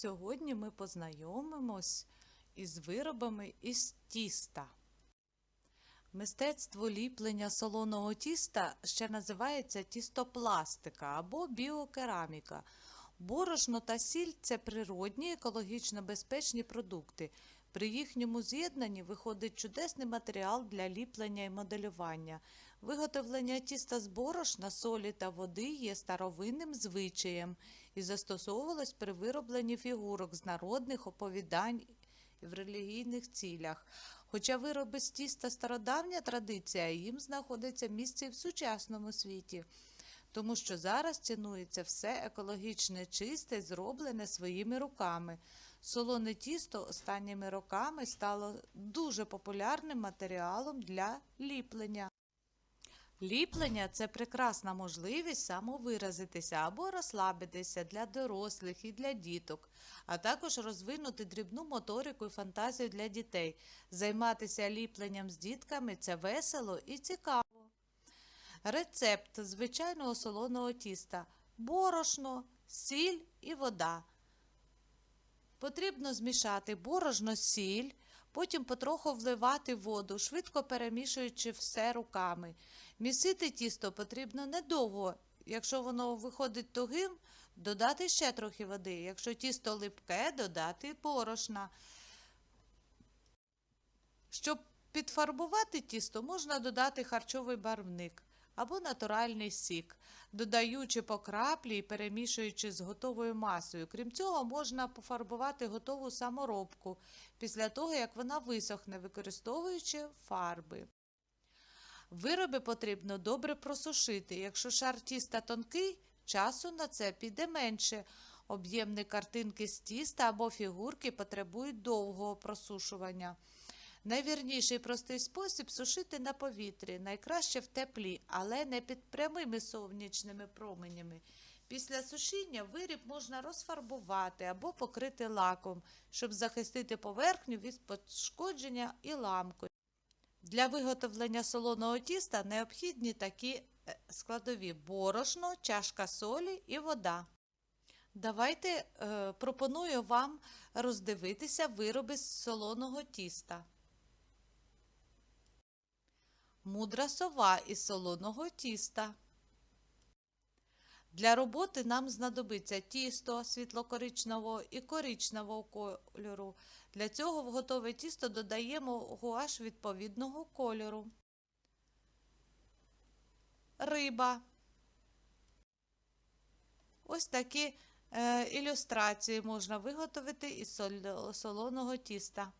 Сьогодні ми познайомимось із виробами із тіста. Мистецтво ліплення солоного тіста ще називається тістопластика або біокераміка. Борошно та сіль це природні екологічно безпечні продукти. При їхньому з'єднанні виходить чудесний матеріал для ліплення і моделювання. Виготовлення тіста з борошна, солі та води є старовинним звичаєм і застосовувалось при виробленні фігурок з народних оповідань і в релігійних цілях. Хоча вироби з тіста стародавня традиція, їм знаходиться місце і в сучасному світі, тому що зараз цінується все екологічне чисте, зроблене своїми руками. Солоне тісто останніми роками стало дуже популярним матеріалом для ліплення. Ліплення це прекрасна можливість самовиразитися або розслабитися для дорослих і для діток, а також розвинути дрібну моторику і фантазію для дітей. Займатися ліпленням з дітками це весело і цікаво. Рецепт звичайного солоного тіста: борошно, сіль і вода. Потрібно змішати борошно, сіль, потім потроху вливати воду, швидко перемішуючи все руками. Місити тісто потрібно недовго. Якщо воно виходить тугим, додати ще трохи води. Якщо тісто липке, додати борошна. Щоб підфарбувати тісто, можна додати харчовий барвник або натуральний сік, додаючи по краплі і перемішуючи з готовою масою. Крім цього, можна пофарбувати готову саморобку після того, як вона висохне, використовуючи фарби. Вироби потрібно добре просушити. Якщо шар тіста тонкий, часу на це піде менше. Об'ємні картинки з тіста або фігурки потребують довгого просушування. Найвірніший простий спосіб сушити на повітрі, найкраще в теплі, але не під прямими сонячними променями. Після сушіння виріб можна розфарбувати або покрити лаком, щоб захистити поверхню від пошкодження і ламкою. Для виготовлення солоного тіста необхідні такі е, складові борошно, чашка солі і вода. Давайте е, пропоную вам роздивитися вироби з солоного тіста. Мудра сова із солоного тіста. Для роботи нам знадобиться тісто світло-коричневого і коричневого кольору. Для цього в готове тісто додаємо гуаш відповідного кольору. Риба. Ось такі е, ілюстрації можна виготовити із солоного тіста.